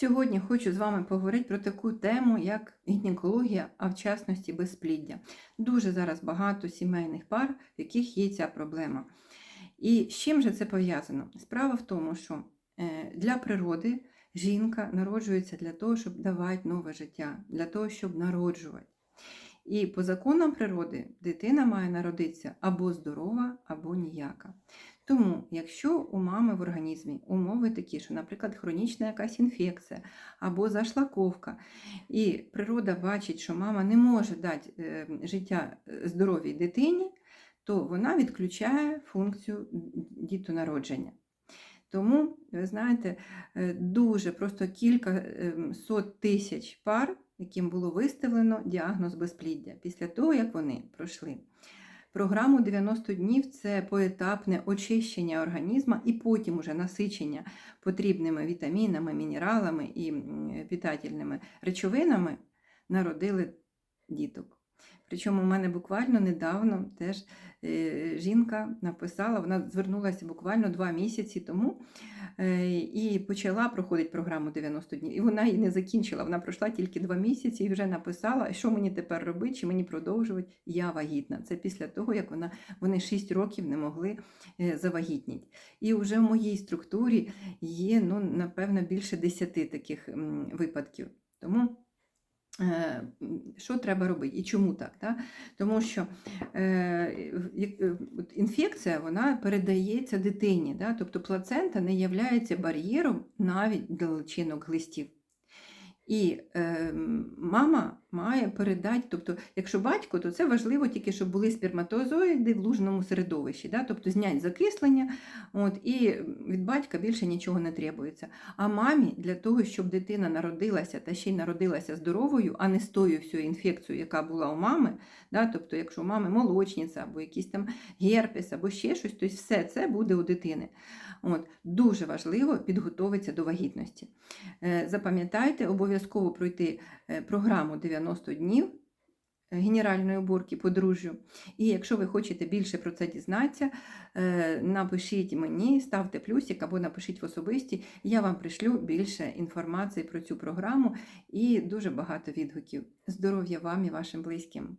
Сьогодні хочу з вами поговорити про таку тему, як гінекологія, а в частності безпліддя. Дуже зараз багато сімейних пар, в яких є ця проблема. І з чим же це пов'язано? Справа в тому, що е, для природи жінка народжується для того, щоб давати нове життя, для того, щоб народжувати. І по законам природи дитина має народитися або здорова, або ніяка. Тому, якщо у мами в організмі умови такі, що, наприклад, хронічна якась інфекція або зашлаковка, і природа бачить, що мама не може дати е, життя е, здоровій дитині, то вона відключає функцію дітонародження. Тому, ви знаєте, е, дуже просто кілька ем, сот тисяч пар, яким було виставлено діагноз безпліддя після того, як вони пройшли. Програму 90 днів це поетапне очищення організму і потім уже насичення потрібними вітамінами, мінералами і питательними речовинами народили діток. Причому у мене буквально недавно теж е, жінка написала, вона звернулася буквально два місяці тому е, і почала проходити програму 90 днів. І вона її не закінчила. Вона пройшла тільки два місяці і вже написала, що мені тепер робити, чи мені продовжувати. Я вагітна. Це після того, як вона вони 6 років не могли е, завагітніти. І вже в моїй структурі є, ну, напевно, більше 10 таких випадків. Тому. Е, Що треба робити і чому так? Да? Тому що е, е, інфекція вона передається дитині, да? тобто плацента не є бар'єром навіть для личинок глистів. І е, мама має передати, тобто, якщо батько, то це важливо тільки, щоб були сперматозоїди в лужному середовищі, да? тобто знять закислення, от, і від батька більше нічого не требується. А мамі для того, щоб дитина народилася та ще й народилася здоровою, а не з тою всю інфекцією, яка була у мами, да? тобто, якщо у мами молочниця або якийсь там герпес, або ще щось, то все це буде у дитини. От, дуже важливо підготуватися до вагітності. Е, Запам'ятайте, обов'язково пройти е, програму 90 днів е, генеральної уборки подружжю. І якщо ви хочете більше про це дізнатися, е, напишіть мені, ставте плюсик або напишіть в особисті, я вам пришлю більше інформації про цю програму і дуже багато відгуків. Здоров'я вам і вашим близьким!